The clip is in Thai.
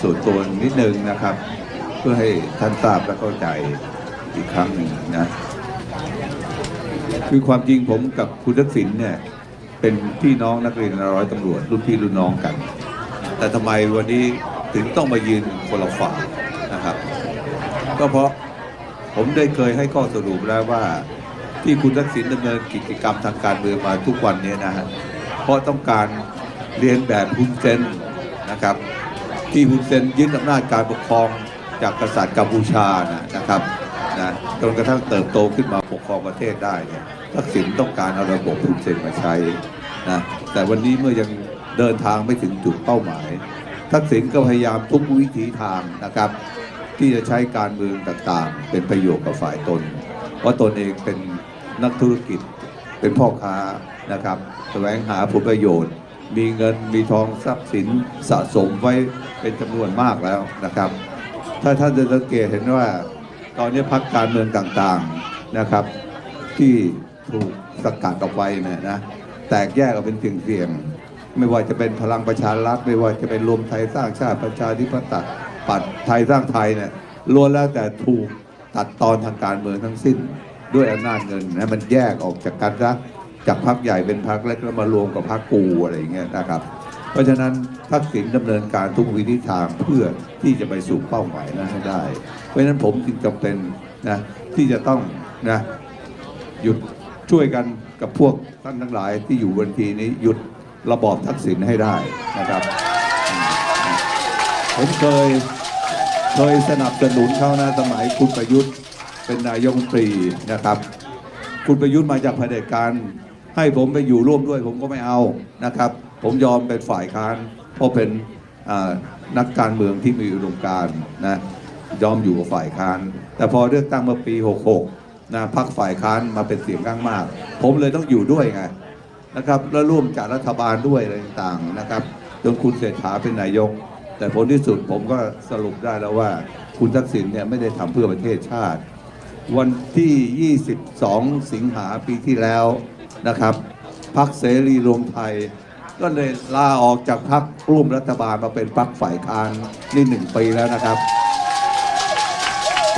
ส่วนตัวนิดนึงนะครับ เพื่อให้ท่านทราบและเข้าใจอีกครั้งหนึ่งนะคือความจริงผมกับคุณทักษิณเนี่ยเป็นพี่น้องนักเรียนร้อยตำรวจรุ่นพี่รุ่นน้องกัน แต่ทำไมวันนี้ถึงต้องมายืนคนละฝั่งนะครับ ก็เพราะผมได้เคยให้ข้อสรุปแล้วว่าที่คุณทักษิณดำเนินกิจกรรมทางการเมืองมาทุกวันนี้นะฮะเพราะต้องการเรียนแบบฮุนเซนนะครับ ที่ฮุนเซนยึดอำนาจการปกครองจากกษัตริย์กัมพูชานะนะครับนะจนกระทั่งเติบโตขึ้นมาปกครองประเทศได้เนี่ยทักษิณต้องการเอาระบบฮุนเซนมาใช้นะแต่วันนี้เมื่อยังเดินทางไม่ถึงจุดเป้าหมาย ทักษิณก็พยายามทุกวิถีทางนะครับ ที่จะใช้การเมืองต่างๆ เป็นประโยชน์กับฝ่ายตน เพราะตนเองเป็นนักธุรกิจเป็นพ่อค้านะครับแสวงหาผลประโยชน์ มีเงินมีทองทรัพย์สินสะสมไว้เป็นจำนวนมากแล้วนะครับ ถ้าท่านจะสังเกตเห็นว่า ตอนนี้พักการเมืองต่างๆนะครับ ที่ถูกสกัดออกไปเนี่ยนะแตกแยกออกเป็นเสี่ยงๆไม่ว่าจะเป็นพลังประชารัฐไม่ว่าจะเป็นรวมไทยสร้างชาติประชาธิปไตยปัดไทยสร้างไทยเนี่ยล้วนแล้วแต่ถูกตัดตอนทางการเมืองทั้งสิ้น ด้วยอำนาจเงินนะมันแยกออกจากกันซะ จากพักใหญ่เป็นพักเล็กแล้วมารวมกับพักกูอะไรอย่างเงี้ยนะครับ เพราะฉะนั้นทักษิณดำเนินการทุกวิธีทางเพื่อที่จะไปสู่เป้าหมายนั้นให้ได้ เพราะฉะนั้นผมจึงจำเป็นนะที่จะต้องนะหยุดช่วยกันกับพวกท่านทั้งหลายที่อยู่บนทีนี้หยุดระบอบทักษิณให้ได้นะครับ ผมเคยเคยสนับสนุนเขานะสมัยคุณประยุทธ์เป็นนายกรัฐมนตรีนะครับ คุณประยุทธ์มาจากเผด็จการ ให้ผมไปอยู่ร่วมด้วยผมก็ไม่เอานะครับ ผมยอมเป็นฝ่ายค้านเพราะเป็นนักการเมืองที่มีอุดมการนะยอมอยู่กับฝ่ายค้าน แต่พอเลือกตั้งเมื่อปี 66นะพักฝ่ายค้านมาเป็นเสียงข้างมาก ผมเลยต้องอยู่ด้วยไงนะครับแล้วร่วมจัดรัฐบาลด้วยอะไรต่างๆนะครับจนคุณเศรษฐาเป็นนายก แต่ผลที่สุดผมก็สรุปได้แล้วว่า คุณทักษิณเนี่ยไม่ได้ทำเพื่อประเทศชาติ วันที่ 22 สิงหาปีที่แล้ว นะครับพักเสรีรวมไทย ก็เลยลาออกจากพักร่วมรัฐบาลมาเป็นพักฝ่ายค้านนี่หนึ่งปีแล้วนะครับ